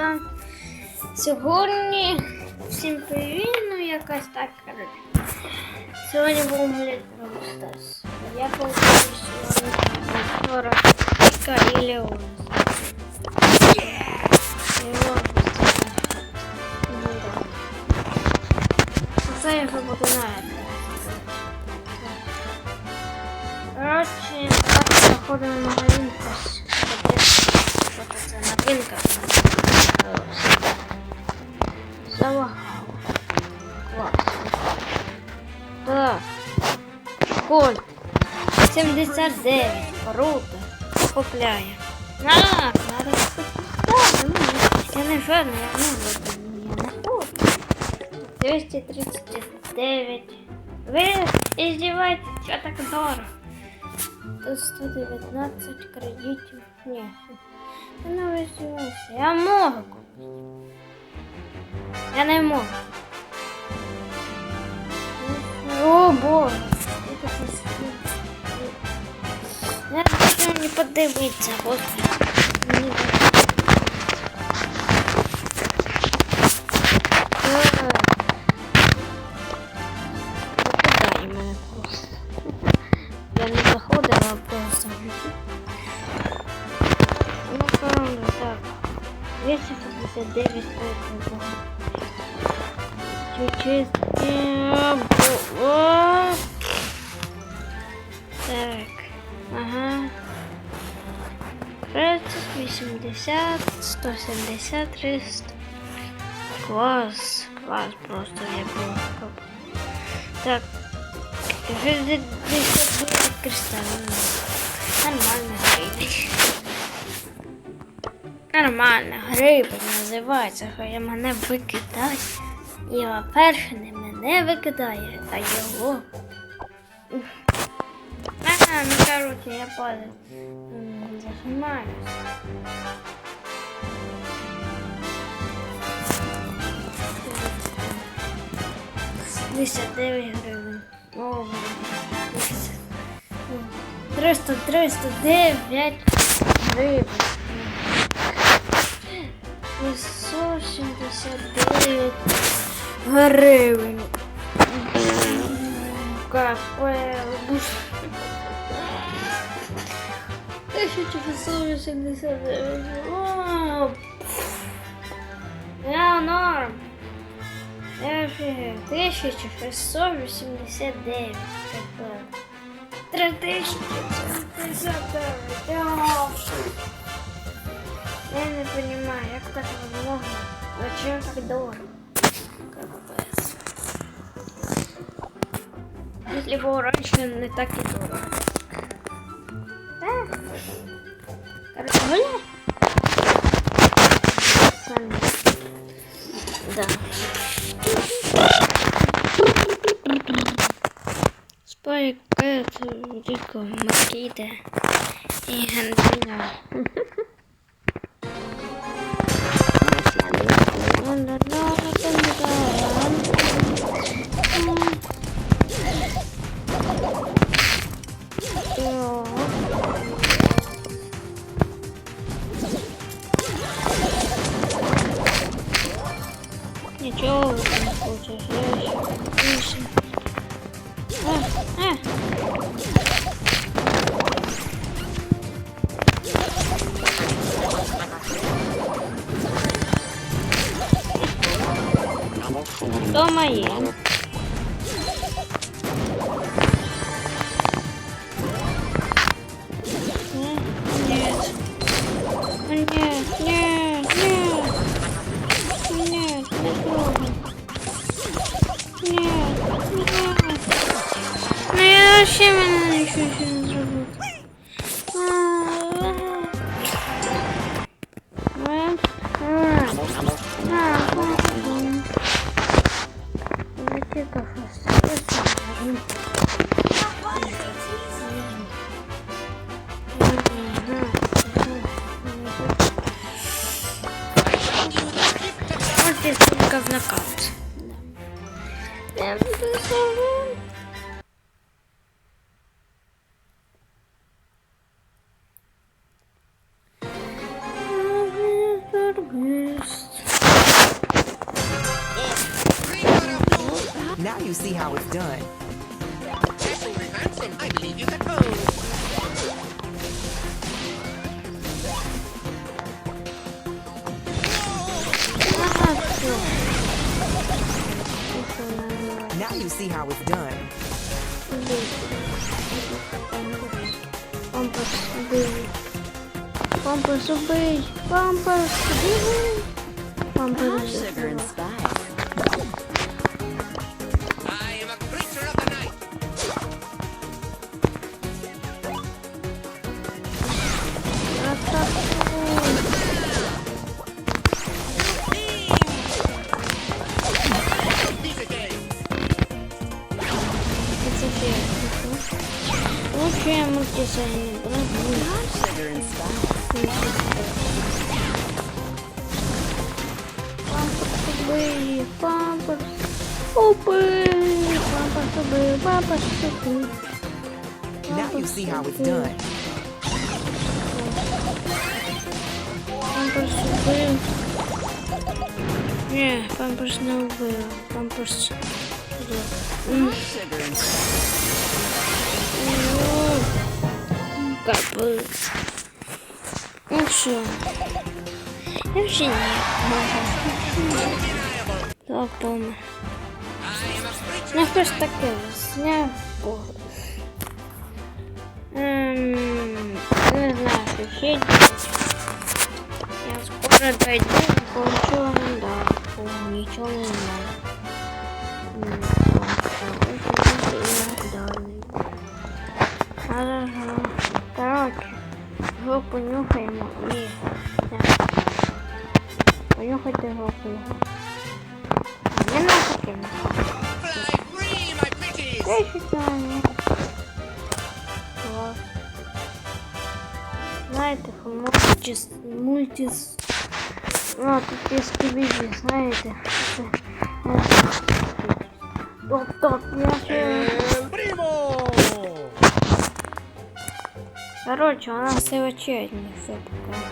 Да. Сьогодні всім привіт, ну якась так. коротше. Сьогодні був гуляти Стас. Я получив сьогодні вчора Віка і Леон. Леон. Ну да. Це я вже буду на это. Коротше, так заходимо в магазин якось. Що це новинка? Залагало. Клас. Так. Коль. 79. Круто. Купляє. А, надо купити. Я не жадна, я не жадна. Я не хочу. 239. Ви издеваетесь, що так дорого? Тут 119 кредитів. Ні. Я не роздіваюся. Я можу купити. Я не можу. О, Боже. Я хочу не подивитися, господи. Мені просто. Ну, правда, так. 259 поэтому. Так. Ага. 30, 80, 170, 300. Класс. Класс просто я был. Так. 69 кристаллов. Нормально грибень. Нормально, грибень називається, хай мене викидає. І по-перше, не мене викидає, а його. А, ну короче, я падаю. Зажимаюсь. Десять дев'ять гривень. О, десять. Триста, триста, дев'ять гривень. 179 гривень. Капе. 1689. О, Я норм. Я офігел. 1689. Капе. 3079. О. Я не понимаю, как так возможно? Зачем так дорого? Раньше, не так и дорого. Короче. Сами. Да. Спорик, это дико Макида и Антина. Ничего вы не хочешь, я еще выше. А, а. То моє. Нет. Нет, нет, нет. Вообще мене ще не зробив. А, а. А, а, а. Вот здесь только в нокаут. See how it's done. Absolutely handsome. I believe you can pose. Ага, все. Now you see how it's done. Памперс, убей. Памперс, убей. Памперс, убей. Памперс, Sugar Фея. Лучшие мультисайны, брат. Sugar and spice. Памперс, убей. Памперс. Убей. Памперс, убей. Памперс, убей. Now you see how it's done. Памперс убив. Ні, памперс не. Памперс. Spice. ну, все. Я. Запомни. I am a creature. Ну хтось таке зняв погляд. Ем, не знаю, делать. Я скоро дойду и получу мандарку. Ничего не знаю. Короче, его понюхаем и... Да. Понюхайте жопу. Не надо кинуть. Fly free, my pretties. Я считаю. Клас. Знаєте, мультис... мультис... Ну, тут є скібіді, знаєте. Це... стоп, я ще... Primo. Короче, вона все очевидно, все пока.